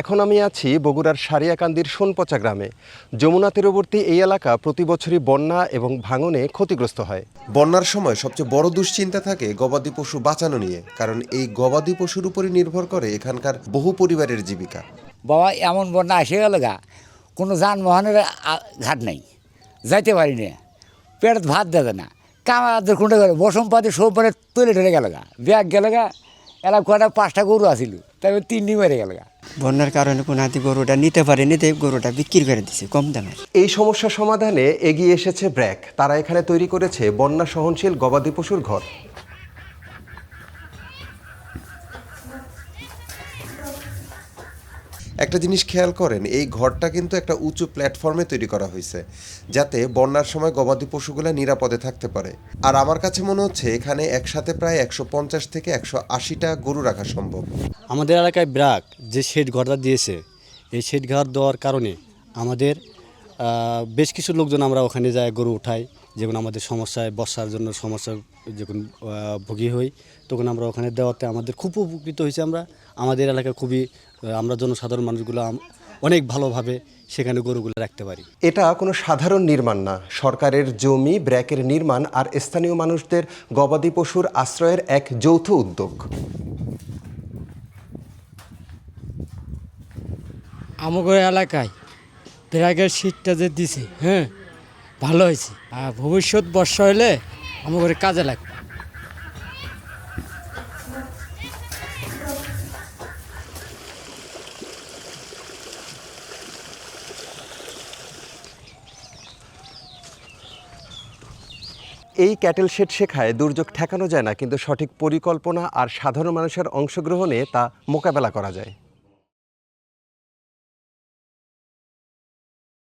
এখন আমি আছি বগুড়ার সারিয়াকান্দির সোনপচা গ্রামে। যমুনা তীরবর্তী এই এলাকা প্রতি বছরই বন্যা এবং ভাঙনে ক্ষতিগ্রস্ত হয়। বন্যার সময় সবচেয়ে বড় দুশ্চিন্তা থাকে গবাদি পশু বাঁচানো নিয়ে কারণ এই গবাদি পশুর উপরই নির্ভর করে এখানকার বহু পরিবারের জীবিকা। বাবা এমন বন্যা এসে গেল গা কোনো যানবাহনের ঘাট নেই। যাইতে পারি না। পেট ভাত দেবে না। কামাদের খুঁটে গেল বসম পাতি সব মানে তুলে ঢেলে গেল গা। ব্যাগ গেল গা এলা কটা পাঁচটা গরু আসিল তারপর তিনটি মেরে গেল গা। বন্যার কারণে কোন হাতি গরুটা নিতে পারেনি, তাই গরুটা বিক্রি করে দিছে, কম দামের। এই সমস্যা সমাধানে এগিয়ে এসেছে ব্র্যাক। তারা এখানে তৈরি করেছে বন্যা সহনশীল গবাদি পশুর ঘর। একটা জিনিস খেয়াল করেন, এই ঘরটা কিন্তু একটা উঁচু প্ল্যাটফর্মে তৈরি করা হয়েছে, যাতে বন্যার সময় গবাদি পশুগুলো নিরাপদে থাকতে পারে। আর আমার কাছে মনে হচ্ছে এখানে একসাথে প্রায় একশো পঞ্চাশ থেকে একশো আশিটা গরু রাখা সম্ভব। আমাদের এলাকায় ব্রাক যে শেড ঘরটা দিয়েছে, এই শেড ঘর দেওয়ার কারণে আমাদের বেশ কিছু লোকজন আমরা ওখানে যাই গরু উঠাই। যখন আমাদের সমস্যায় বর্ষার জন্য সমস্যা যখন ভুগি হই তখন আমরা ওখানে দেওয়াতে আমাদের খুব উপকৃত হয়েছে আমরা। আমাদের এলাকা খুবই আমরা জনসাধারণ মানুষগুলো অনেক ভালোভাবে সেখানে গরুগুলো রাখতে পারি। এটা কোনো সাধারণ নির্মাণ না। সরকারের জমি ব্র্যাকের নির্মাণ আর স্থানীয় মানুষদের গবাদি পশুর আশ্রয়ের এক যৌথ উদ্যোগ। আমাদের এলাকায় ব্র্যাকের সিটটা যে দিছে হ্যাঁ ভালো হয়েছে। আর ভবিষ্যৎ বর্ষা হলে আমাদের কাজে লাগবে। এই ক্যাটেল শেড শেখায় দুর্যোগ ঠেকানো যায় না, কিন্তু সঠিক পরিকল্পনা আর সাধারণ মানুষের অংশগ্রহণে তা মোকাবেলা করা যায়।